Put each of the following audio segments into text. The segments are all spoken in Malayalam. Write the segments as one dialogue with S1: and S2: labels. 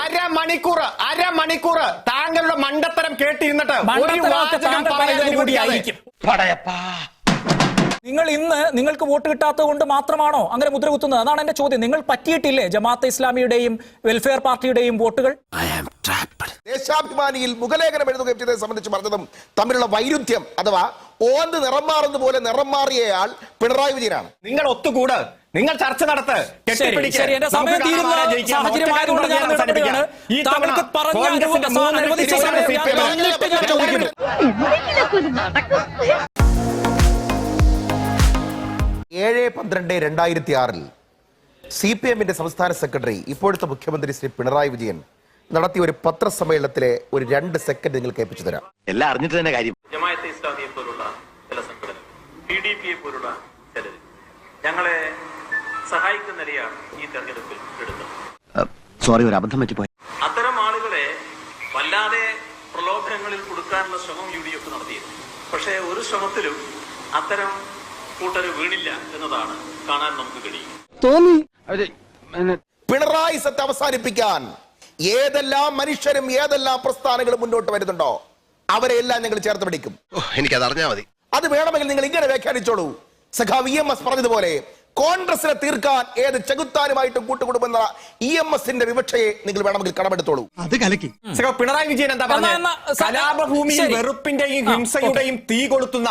S1: അരമണിക്കൂർ അരമണിക്കൂർ താങ്കളുടെ മണ്ടത്തരം കേട്ടിരുന്നിട്ട്
S2: നിങ്ങൾ ഇന്ന് നിങ്ങൾക്ക് വോട്ട് കിട്ടാത്തത് കൊണ്ട് മാത്രമാണോ അങ്ങനെ മുദ്ര കുത്തുന്നത്? അതാണ് എന്റെ ചോദ്യം. നിങ്ങൾ പറ്റിയിട്ടില്ലേ ജമാഅത്തെ ഇസ്ലാമിയുടെയും വെൽഫെയർ പാർട്ടിയുടെയും വോട്ടുകൾ?
S3: ദേശാഭിമാനിയിൽ മുഖലേഖനം എഴുതുകയും ചെയ്തതിനെ സംബന്ധിച്ച് പറഞ്ഞതും തമ്മിലുള്ള വൈരുദ്ധ്യം അഥവാ ഓന്ത് നിറം മാറുന്ന പോലെ നിറം മാറിയയാൾ പിണറായി വിജയനാണ്.
S1: നിങ്ങൾ ഒത്തുകൂട്. നിങ്ങൾ ചർച്ച നടത്ത്.
S3: ഏഴ് പന്ത്രണ്ട് രണ്ടായിരത്തി ആറിൽ സി പി എമ്മിന്റെ സംസ്ഥാന സെക്രട്ടറി ഇപ്പോഴത്തെ മുഖ്യമന്ത്രി ശ്രീ പിണറായി വിജയൻ നടത്തിയ ഒരു പത്രസമ്മേളനത്തിലെ ഒരു രണ്ട് സെക്കൻഡ് നിങ്ങൾ കേൾപ്പിച്ചു തരാം.
S4: എല്ലാം അറിഞ്ഞിട്ട് തന്നെ കാര്യം.
S5: ജമായത്തെ ഇസ്ലാമിയെ പോലുള്ള ചില സംഘടന പി ഡി പിയെ പോലുള്ള ചിലർ ഞങ്ങളെ സഹായിക്കുന്ന നിലയാണ് ഈ തെരഞ്ഞെടുപ്പിൽ എടുത്തത്
S4: സോറി ഒരു അബദ്ധം പറ്റിപ്പോയി.
S5: അത്തരം ആളുകളെ വല്ലാതെ പ്രലോഭനങ്ങളിൽ കൊടുക്കാനുള്ള ശ്രമം യു ഡി എഫ് നടത്തിയിരുന്നു. പക്ഷേ ഒരു ശ്രമത്തിലും അത്തരം കൂട്ടർ വീണില്ല എന്നതാണ് കാണാൻ നമുക്ക് കഴിയും
S3: പിണറായി സത്ത് അവസാനിപ്പിക്കാൻ ഏതെല്ലാം മനുഷ്യരും ഏതെല്ലാം പ്രസ്ഥാനങ്ങളും മുന്നോട്ട് വരുന്നുണ്ടോ? അവരെ എല്ലാം ഞങ്ങൾ ചേർത്ത് പിടിക്കും.
S4: എനിക്കത് അറിഞ്ഞാൽ മതി.
S3: അത് വേണമെങ്കിൽ നിങ്ങൾ ഇങ്ങനെ വ്യാഖ്യാനിച്ചോളൂ. സഖാവ് ഇ എം എസ് പറഞ്ഞതുപോലെ കോൺഗ്രസിനെ തീർക്കാൻ ഏത് ചെകുത്താനുമായിട്ടും കൂട്ടുകൊടുക്കുന്ന ഇ എം എസിന്റെ വിവക്ഷയെ നിങ്ങൾ വേണമെങ്കിൽ കടമെടുത്തോളൂ.
S1: അത് കലക്കി. പിണറായി വിജയൻ എന്താ കലാപഭൂമിയിൽ വെറുപ്പിന്റെയും ഹിംസയുടെയും തീ കൊളുത്തുന്ന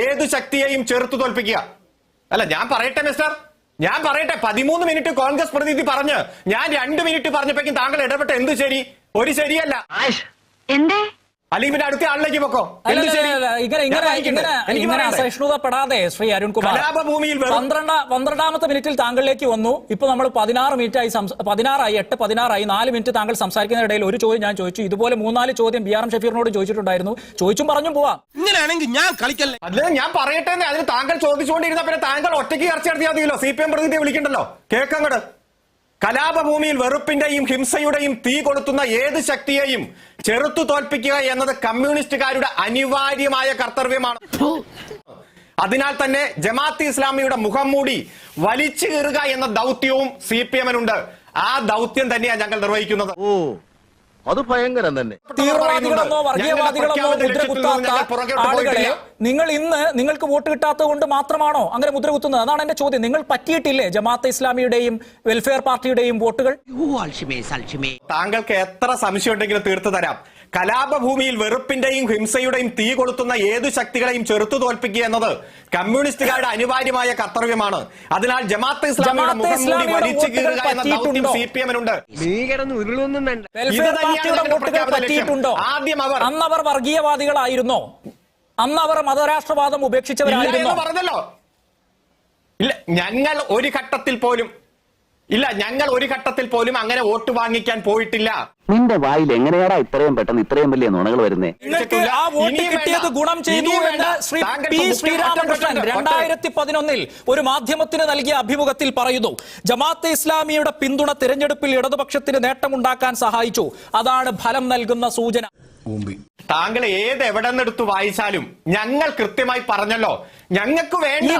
S1: ഏത് ശക്തിയെയും ചെറുത്തു തോൽപ്പിക്കുക. അല്ല ഞാൻ പറയട്ടെ മിസ്റ്റർ? ഞാൻ പറയട്ടെ പതിമൂന്ന് മിനിറ്റ് കോൺഗ്രസ് പ്രതിനിധി പറഞ്ഞ് ഞാൻ രണ്ട് മിനിറ്റ് പറഞ്ഞപ്പോഴേക്കും താങ്കൾ ഇടപെട്ട എന്ത് ശരി? ഒരു ശരിയല്ല.
S6: എന്തേ?
S1: അല്ലെങ്കിൽ പിന്നെ അടുത്ത ആളിലേക്ക് പൊക്കോ.
S2: ഇങ്ങനെ? അസഹിഷ്ണുതപ്പെടാതെ ശ്രീ അരുൺകുമാർ
S1: കുമാർ പന്ത്രണ്ട്
S2: പന്ത്രണ്ട പന്ത്രണ്ടാമത്തെ മിനിറ്റിൽ താങ്കളിലേക്ക് വന്നു. ഇപ്പൊ നമ്മൾ പതിനാറ് മിനിറ്റ് ആയി പതിനാറായി എട്ട് പതിനാറായി നാല് മിനിറ്റ് താങ്കൾ സംസാരിക്കുന്നതിനിടയിൽ ഒരു ചോദ്യം ഞാൻ ചോദിച്ചു. ഇതുപോലെ മൂന്നാൽ ചോദ്യം ബി ആർ എം ഷഫീറിനോട് ചോദിച്ചിട്ടുണ്ടായിരുന്നു. ചോദിച്ചും പറഞ്ഞും പോവാം.
S7: ഇങ്ങനെയാണെങ്കിൽ ഞാൻ കളിക്കല്ലേ?
S1: അതിന് ഞാൻ പറയട്ടെ അതിന് താങ്കൾ ചോദിച്ചുകൊണ്ടിരുന്ന പിന്നെ താങ്കൾ ഒറ്റയ്ക്ക് ചർച്ച നടത്തിയാൽ മതിയല്ലോ. സി പി എം പ്രതിനിധിയെ വിളിക്കണ്ടല്ലോ. കേക്കങ്ങട് കലാപഭൂമിയിൽ വെറുപ്പിന്റെയും ഹിംസയുടെയും തീ കൊളുത്തുന്ന ഏത് ശക്തിയെയും ചെറുത്തു തോൽപ്പിക്കുക എന്നത് കമ്മ്യൂണിസ്റ്റുകാരുടെ അനിവാര്യമായ കർത്തവ്യമാണ്. അതിനാൽ തന്നെ ജമാഅത്ത് ഇസ്ലാമിയുടെ മുഖം മൂടി വലിച്ചു കീറുക എന്ന ദൗത്യവും സി പി എമ്മിനുണ്ട്. ആ ദൗത്യം തന്നെയാണ് ഞങ്ങൾ നിർവഹിക്കുന്നത്.
S4: അത് ഭയങ്കരം തന്നെ.
S2: തീവ്രവാദികളെന്നോ വർഗീയവാദികളെന്നോ
S1: ഞങ്ങളുടെ
S2: മുദ്ര കുത്താത്ത ആളുകളെ നിങ്ങൾ ഇന്ന് നിങ്ങൾക്ക് വോട്ട് കിട്ടാത്തത് കൊണ്ട് മാത്രമാണോ അങ്ങനെ മുദ്ര കുത്തുന്നത് അതാണ് എന്റെ ചോദ്യം. നിങ്ങൾ പറ്റിയിട്ടില്ലേ ജമാഅത്തെ ഇസ്ലാമിയുടെയും വെൽഫെയർ പാർട്ടിയുടെയും വോട്ടുകൾ?
S1: താങ്കൾക്ക് എത്ര സംശയം ഉണ്ടെങ്കിലും തീർത്തു തരാം. കലാപഭൂമിയിൽ വെറുപ്പിന്റെയും ഹിംസയുടെയും തീ കൊളുത്തുന്ന ഏതു ശക്തികളെയും ചെറുത്തു തോൽപ്പിക്കുക എന്നത് കമ്മ്യൂണിസ്റ്റുകാരുടെ അനിവാര്യമായ കർത്തവ്യമാണ്. അതിനാൽ ജമാഅത്ത് ഇസ്ലാമിയുടെ മുഖം മൂടി വലിച്ചു കീറുക എന്ന ദൗത്യം? സി പി എമ്മിനുണ്ട് ആദ്യം അവർ
S2: അന്ന് അവർ വർഗീയവാദികളായിരുന്നോ? അന്ന് അവർ മതരാഷ്ട്രവാദം ഉപേക്ഷിച്ചവരായിരുന്നോ?
S1: പറഞ്ഞല്ലോ. ഇല്ല ഞങ്ങൾ ഒരു ഘട്ടത്തിൽ പോലും ഇല്ല ഞങ്ങൾ ഒരു ഘട്ടത്തിൽ പോലും അങ്ങനെ വോട്ട് വാങ്ങിക്കാൻ പോയിട്ടില്ല.
S8: നിന്റെ വായിൽ എങ്ങനെയാടാ ഇത്രയും പെട്ടെന്ന് ഇത്രയും വലിയ നുണകൾ വരുന്നേ?
S2: നിങ്ങൾക്ക് ആ വോട്ട് കിട്ടിയത് ഗുണം ചെയ്തു എന്ന്. ശ്രീ പി ശ്രീരാമകൃഷ്ണൻ രണ്ടായിരത്തി പതിനൊന്നിൽ ഒരു മാധ്യമത്തിന് നൽകിയ അഭിമുഖത്തിൽ പറയുന്നു ജമാഅത്തെ ഇസ്ലാമിയുടെ പിന്തുണ തിരഞ്ഞെടുപ്പിൽ ഇടതുപക്ഷത്തിന് നേട്ടമുണ്ടാക്കാൻ സഹായിച്ചു. അതാണ് ഫലം നൽകുന്ന സൂചന.
S1: താങ്കൾ ഏത് എവിടെ നിന്നെടുത്ത് വായിച്ചാലും ഞങ്ങൾ കൃത്യമായി പറഞ്ഞല്ലോ. ഞങ്ങൾക്ക് വേണ്ട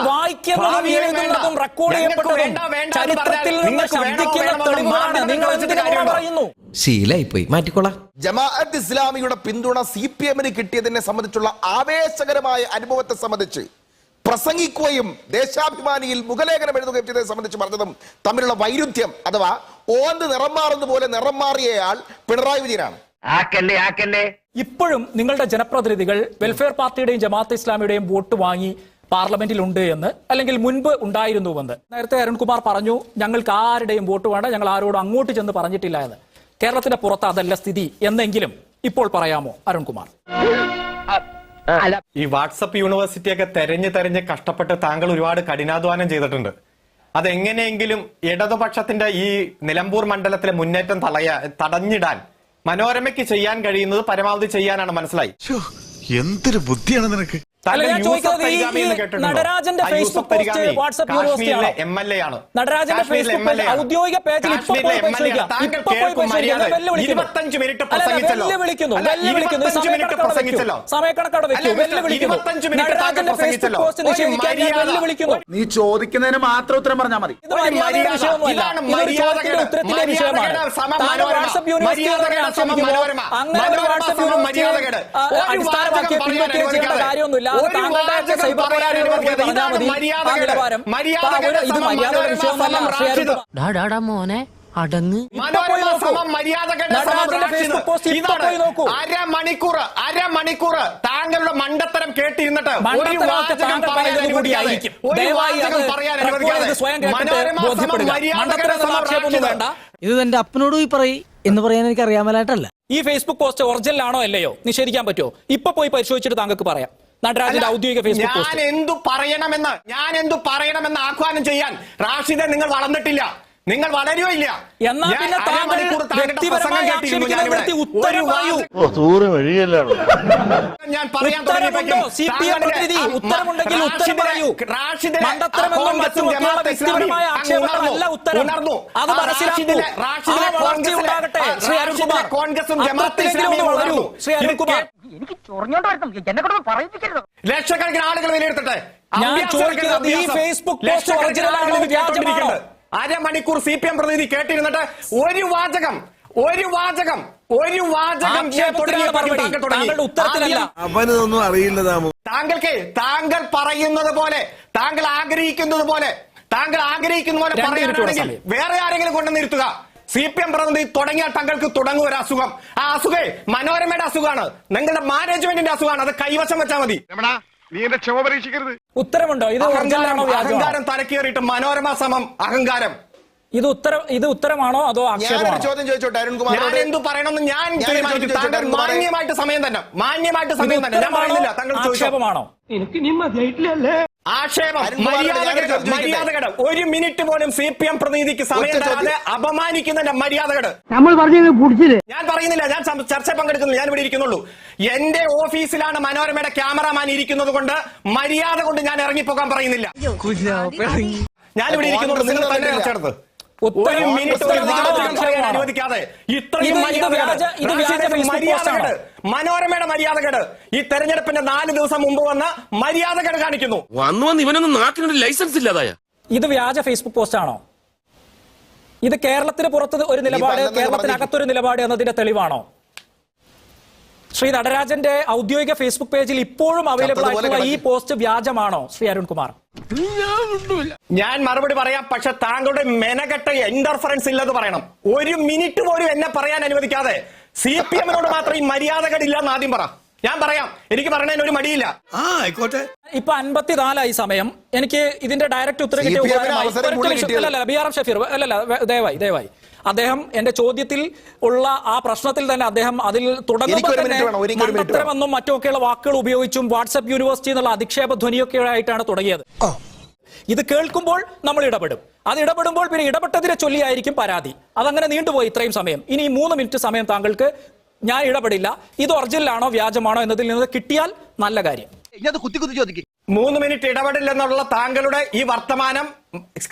S7: ശീലായിപ്പോയി മാറ്റിക്കോളാം.
S3: ജമാഅത്ത് ഇസ്ലാമിയുടെ പിന്തുണ സി പി എമ്മിന് കിട്ടിയതിനെ സംബന്ധിച്ചുള്ള ആവേശകരമായ അനുഭവത്തെ സംബന്ധിച്ച് പ്രസംഗിക്കുകയും ദേശാഭിമാനിയിൽ മുഖലേഖനം എഴുതുകയും ചെയ്തതിനെ സംബന്ധിച്ച് പറഞ്ഞതും തമ്മിലുള്ള വൈരുദ്ധ്യം അഥവാ ഓന്ത് നിറം മാറുന്നതുപോലെ നിറം മാറിയയാൾ പിണറായി വിജയനാണ്.
S8: ആക്കല്ലേ ആക്കല്ലേ
S2: ഇപ്പോഴും നിങ്ങളുടെ ജനപ്രതിനിധികൾ വെൽഫെയർ പാർട്ടിയുടെയും ജമാഅത്ത് ഇസ്ലാമിയുടെയും വോട്ട് വാങ്ങി പാർലമെന്റിൽ ഉണ്ട് എന്ന് അല്ലെങ്കിൽ മുൻപ് ഉണ്ടായിരുന്നുവെന്ന്. നേരത്തെ അരുൺകുമാർ പറഞ്ഞു ഞങ്ങൾക്ക് ആരുടെയും വോട്ട് വേണ്ട ഞങ്ങൾ ആരോടും അങ്ങോട്ട് ചെന്ന് പറഞ്ഞിട്ടില്ല എന്ന്. കേരളത്തിന്റെ പുറത്ത് അതല്ല സ്ഥിതി എന്നെങ്കിലും ഇപ്പോൾ പറയാമോ അരുൺകുമാർ?
S1: ഈ വാട്സപ്പ് യൂണിവേഴ്സിറ്റി ഒക്കെ തെരഞ്ഞ് തെരഞ്ഞ് കഷ്ടപ്പെട്ട് താങ്കൾ ഒരുപാട് കഠിനാധ്വാനം ചെയ്തിട്ടുണ്ട്. അതെങ്ങനെയെങ്കിലും ഇടതുപക്ഷത്തിന്റെ ഈ നിലമ്പൂർ മണ്ഡലത്തിലെ മുന്നേറ്റം തടയ തടഞ്ഞിടാൻ മനോരമയ്ക്ക് ചെയ്യാൻ കഴിയുന്നത് പരമാവധി ചെയ്യാനാണ് മനസ്സിലായി.
S7: എന്തൊരു ബുദ്ധിയാണ് നിനക്ക്?
S2: നടരാജന്റെ ഫേസ്ബുക്ക് പോസ്റ്റ് വാട്സ്ആപ്പ് നടരാജന്റെ ഫേസ്ബുക്ക്. ഔദ്യോഗിക പേജിൽ ഇപ്പൊ പോയി. വെല്ലുവിളിക്കുന്നു. വെല്ലുവിളിക്കുന്നു. വെക്കൂ നടരാജന്റെ ഫേസ്ബുക്ക്
S1: പ്രസംഗിച്ചല്ലോ.
S2: പോസ്റ്റ് നിഷേധിക്കാൻ വെല്ലുവിളിക്കുന്നു.
S6: നീ ചോദിക്കുന്നതിന് മാത്രം ഉത്തരം പറഞ്ഞാൽ മതി.
S2: ഇത് മര്യാദയുടെ. ഉത്തരത്തിന്റെ വിഷയമാണ്. വാട്സ്ആപ്പ് യൂണിവേഴ്സിറ്റി ആക്ഷേപിക്കുമ്പോൾ അങ്ങനെ ഒരു വാട്സ്ആപ്പ് യൂണിവേഴ്സിറ്റി അടിസ്ഥാനമാക്കി. കാര്യമൊന്നുമില്ല.
S9: ഡാടാ മോനെ അടങ്ങ്.
S1: അരമണിക്കൂർ അരമണിക്കൂർ താങ്കളുടെ മണ്ടത്തരം കേട്ടിരുന്നിട്ട്
S9: ഇത് എന്റെ അപ്പനോട് പോയി പറയും എന്ന് പറയാൻ എനിക്ക് അറിയാമലായിട്ടല്ല
S2: ഈ ഫേസ്ബുക്ക് പോസ്റ്റ് ഒറിജിനൽ ആണോ അല്ലയോ? നിഷേധിക്കാൻ പറ്റുമോ? ഇപ്പൊ പോയി പരിശോധിച്ചിട്ട് താങ്കൾക്ക് പറയാം. നടരാജന്റെ ഔദ്യോഗിക ഫേസ്ബുക്ക്
S1: ഞാൻ എന്തു പറയണമെന്ന് ഞാൻ എന്തു പറയണമെന്ന് ആഹ്വാനം ചെയ്യാൻ റാഷിദെ നിങ്ങൾ വളർന്നിട്ടില്ല നിങ്ങൾ വളരുകയോ ഇല്ല
S2: എന്നാ പിന്നെ താങ്കൾ ഉത്തരം പറയൂ.
S1: ഞാൻ പറയാൻ
S2: ഉത്തരമുണ്ടോ? സി പി എം
S1: താങ്കളുടെ
S2: പ്രതിനിധി,
S1: ആ
S2: ഉത്തരമുണ്ടെങ്കിൽ
S1: റാഷിദിനെ-
S2: ഉത്തരം പറയൂ. മണ്ടത്തരമെന്നും
S1: കോൺഗ്രസും
S2: മറ്റുമൊക്കെയുള്ള
S1: ജമാഅത്തെ
S2: വ്യക്തിപരമായ
S1: ഇസ്ലാമിയും അങ്ങ്
S2: ആക്ഷേപങ്ങളല്ല ഉത്തരം. അത് മനസ്സിലാക്കൂ. ആ വളർച്ച ഉണ്ടാകട്ടെ, ശ്രീ അരുൺകുമാർ.
S1: കോൺഗ്രസും ജമാഅത്തെ
S2: ശ്രീ
S1: ഇസ്ലാമിയും
S2: ഒന്ന് ചൊറിഞ്ഞോണ്ട്
S1: ഉണർന്നു.
S2: എന്നെ
S1: കൊണ്ട്
S2: പറയിപ്പിക്കരുത്.
S1: ലക്ഷക്കണക്കിന് ആളുകൾ വിലയിരുത്തട്ടെ.
S2: ഞാൻ ചോദിക്കുന്നത് ഈ ഫേസ്ബുക്ക് പോസ്റ്റ്
S1: ആളുകൾ
S2: വ്യാജമാണോ?
S1: അരമണിക്കൂർ സി പി എം പ്രതിനിധി കേട്ടിരുന്നിട്ട് ഒരു വാചകം ഒരു വാചകം ഒരു വാചകം
S6: അവനൊന്നും അറിയില്ല
S1: താങ്കൾക്ക് താങ്കൾ പറയുന്നത് പോലെ താങ്കൾ ആഗ്രഹിക്കുന്നത് പോലെ താങ്കൾ ആഗ്രഹിക്കുന്ന പോലെ
S2: സമയം.
S1: വേറെ ആരെങ്കിലും കൊണ്ടു നിർത്തുക സി പി എം പ്രതിനിധി തുടങ്ങിയാൽ തങ്ങൾക്ക് തുടങ്ങും ഒരു അസുഖം. ആ അസുഖേ മനോരമയുടെ അസുഖമാണ് നിങ്ങളുടെ മാനേജ്മെന്റിന്റെ അസുഖമാണ് അത് കൈവശം വെച്ചാൽ മതി.
S3: നീ എന്റെ ക്ഷമ പരീക്ഷിക്കരുത്
S2: ഉത്തരമുണ്ടോ? ഇത്
S1: അഹങ്കാരം തലക്കേറിയിട്ട് മനോരമ സമം അഹങ്കാരം.
S2: ഇത് ഉത്തരം ഇത് ഉത്തരമാണോ അതോ
S3: ചോദ്യം ചോദിച്ചോട്ടെ
S1: ഞാൻ എന്ത് പറയണമെന്ന് ഞാൻ തീരുമാനിക്കും മാന്യമായിട്ട് സമയം തന്നെ. മാന്യമായിട്ട് സമയം തന്നെ. ഞാൻ
S2: ഉത്തരമാണോ
S1: പറയുന്നില്ല താങ്കൾ ചോദിച്ചോ.
S2: ആക്ഷേപമാണോ
S1: ആക്ഷേപം മര്യാദകേട് മര്യാദകേട് ഒരു മിനിറ്റ് പോലും സി പി എം പ്രതിനിധിക്ക് സമയം. തരാതെ അപമാനിക്കുന്നതിന്റെ മര്യാദകേട്
S9: നമ്മൾ പറഞ്ഞു പിടിച്ചില്ലേ
S1: ഞാൻ പറയുന്നില്ല ഞാൻ ചർച്ച പങ്കെടുക്കുന്നില്ല ഞാൻ ഇവിടെ ഇരിക്കുന്നുള്ളൂ. എന്റെ ഓഫീസിലാണ് മനോരമയുടെ ക്യാമറാമാൻ ഇരിക്കുന്നത് കൊണ്ട് മര്യാദ കൊണ്ട് ഞാൻ ഇറങ്ങിപ്പോകാൻ പറയുന്നില്ല. ഞാൻ ഇവിടെ ഇരിക്കുന്നുണ്ട് നിങ്ങൾ തന്നെ ചർച്ചയെടുത്ത് ഒരു
S2: ഉത്തരം
S1: മിനിറ്റ് അനുവദിക്കാതെ
S2: ഇത്
S1: ഇത്രയും മര്യാദകേട്? മനോരമയുടെ മര്യാദകേട്. ഈ തെരഞ്ഞെടുപ്പിന്റെ നാല് ദിവസം മുമ്പ് വന്ന മര്യാദകേട് കാണിക്കുന്നു.
S7: വന്നു വന്ന് ഇവനൊന്നും നാട്ടിനൊരു ലൈസൻസ് ഇല്ലാതായ.
S2: ഇത് വ്യാജ ഫേസ്ബുക്ക് പോസ്റ്റ് ആണോ? ഇത് കേരളത്തിന് പുറത്ത് ഒരു നിലപാട് കേരളത്തിനകത്തൊരു നിലപാട് എന്നതിന്റെ തെളിവാണോ? ശ്രീ നടരാജന്റെ ഔദ്യോഗിക ഫേസ്ബുക്ക് പേജിൽ ഇപ്പോഴും അവൈലബിൾ ആയിട്ടുള്ള ഈ പോസ്റ്റ് വ്യാജമാണോ ശ്രീ അരുൺകുമാർ?
S1: ഞാൻ മറുപടി പറയാം പക്ഷെ താങ്കളുടെ മെനകെട്ട ഇന്റർഫറൻസ് ഇല്ലെന്ന് പറയണം. ഒരു മിനിറ്റ് പോലും എന്നെ പറയാൻ അനുവദിക്കാതെ സി പി എമ്മിനോട് മാത്രം ഈ മര്യാദകളില്ല എന്ന് ആദ്യം പറ. ഞാൻ പറയാം എനിക്ക് പറഞ്ഞതിന് ഒരു മടിയില്ല.
S6: ആ ആയിക്കോട്ടെ.
S2: ഇപ്പൊ അൻപത്തിനാലായി സമയം. എനിക്ക് ഇതിന്റെ ഡയറക്റ്റ് ഉത്തരം കിട്ടിയ ഉപകാരമായി. ബി ആർ എം ഷഫീർ അല്ലല്ല ദയവായി ദയവായി. അദ്ദേഹം എന്റെ ചോദ്യത്തിൽ ഉള്ള ആ പ്രശ്നത്തിൽ തന്നെ അദ്ദേഹം അതിൽ തുടങ്ങുമ്പോൾ തന്നെ മണ്ടത്തരമെന്നും മറ്റുമൊക്കെയുള്ള വാക്കുകൾ ഉപയോഗിച്ചും വാട്സ്ആപ്പ് യൂണിവേഴ്സിറ്റി എന്നുള്ള അധിക്ഷേപ ധ്വനിയൊക്കെ ആയിട്ടാണ് തുടങ്ങിയത് ഇത് കേൾക്കുമ്പോൾ നമ്മൾ ഇടപെടും. അത് ഇടപെടുമ്പോൾ പിന്നെ ഇടപെട്ടതിനെ ചൊല്ലിയായിരിക്കും പരാതി. അതങ്ങനെ നീണ്ടുപോയി ഇത്രയും സമയം. ഇനി മൂന്ന് മിനിറ്റ് സമയം താങ്കൾക്ക് ഞാൻ ഇടപെടില്ല. ഇത് ഒറിജിനലാണോ വ്യാജമാണോ എന്നതിൽ നിന്ന് കിട്ടിയാൽ നല്ല കാര്യം.
S4: കുത്തി കുത്തി ചോദിക്കും.
S1: മൂന്ന് മിനിറ്റ് ഇടപെടില്ലെന്നുള്ള താങ്കളുടെ ഈ വർത്തമാനം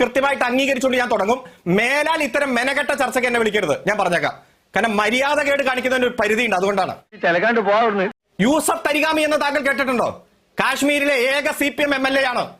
S1: കൃത്യമായിട്ട് അംഗീകരിച്ചുകൊണ്ട് ഞാൻ തുടങ്ങും. മേലാൽ ഇത്തരം മെനകെട്ട ചർച്ചയ്ക്ക് എന്നെ വിളിക്കരുത്. ഞാൻ പറഞ്ഞേക്കാം. കാരണം മര്യാദ കേട് കാണിക്കുന്നതിന് ഒരു പരിധിയുണ്ട്. അതുകൊണ്ടാണ്. യൂസഫ് തരികാമി എന്ന് താങ്കൾ കേട്ടിട്ടുണ്ടോ? കാശ്മീരിലെ ഏക C P M M L A ആണ്.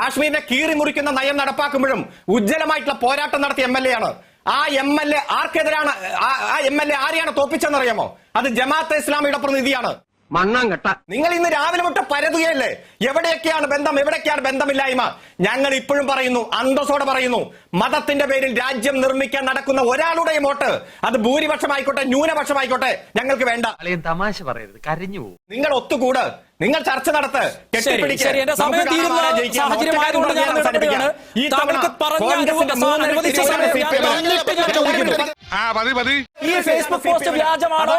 S1: കാശ്മീരിനെ കീറി മുറിക്കുന്ന നയം നടപ്പാക്കുമ്പോഴും ഉജ്ജ്വലമായിട്ടുള്ള പോരാട്ടം നടത്തിയ എം എൽ എ ആണ്. ആ എം എൽ എ ആർക്കെതിരാണ് ആ- ആ എം എൽ എ ആരെയാണ് തോപ്പിച്ചെന്നറിയാമോ? അത് ജമാഅത്തെ ഇസ്ലാമിയുടെ പ്രതിനിധിയാണ്.
S4: മണ്ണാങ്കട്ട.
S1: നിങ്ങൾ ഇന്ന് രാവിലെ മുട്ട പരതുകയല്ലേ? എവിടെയൊക്കെയാണ് ബന്ധം? എവിടെയൊക്കെയാണ് ബന്ധമില്ലായ്മ? ഞങ്ങൾ ഇപ്പോഴും പറയുന്നു അന്തസ്സോടെ പറയുന്നു മതത്തിന്റെ പേരിൽ രാജ്യം നിർമ്മിക്കാൻ നടക്കുന്ന ഒരാളുടെയും വോട്ട് അത് ഭൂരിപക്ഷമായിക്കോട്ടെ ന്യൂനപക്ഷമായിക്കോട്ടെ ഞങ്ങൾക്ക് വേണ്ട
S10: തമാശ പറയരുത് കരഞ്ഞു പോകും
S1: നിങ്ങൾ ഒത്തുകൂട് നിങ്ങൾ ചർച്ച നടത്ത് ഈ
S2: ഫേസ്ബുക്ക് പോസ്റ്റ് വ്യാജമാണോ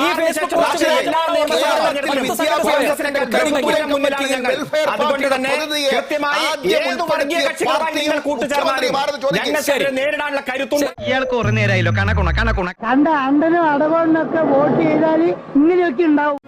S2: ഈ ഫേസ്ബുക്ക് പോസ്റ്റ്.
S1: അതുകൊണ്ട് തന്നെ കൃത്യമായി ഏത് വർഗീയ കക്ഷികളുമായി നിങ്ങൾ കൂട്ടുചേർന്നാലും ഞങ്ങൾക്ക് നേരിടാനുള്ള കരുത്തുണ്ട്.
S10: ഇയാൾക്ക് കുറെ നേരമായില്ലോ. കണക്കുണ കണക്കുണ.
S9: കണ്ട അണ്ടനും അടവണ്ണൊക്കെ വോട്ട് ചെയ്താൽ ഇങ്ങനെയൊക്കെ ഉണ്ടാവും.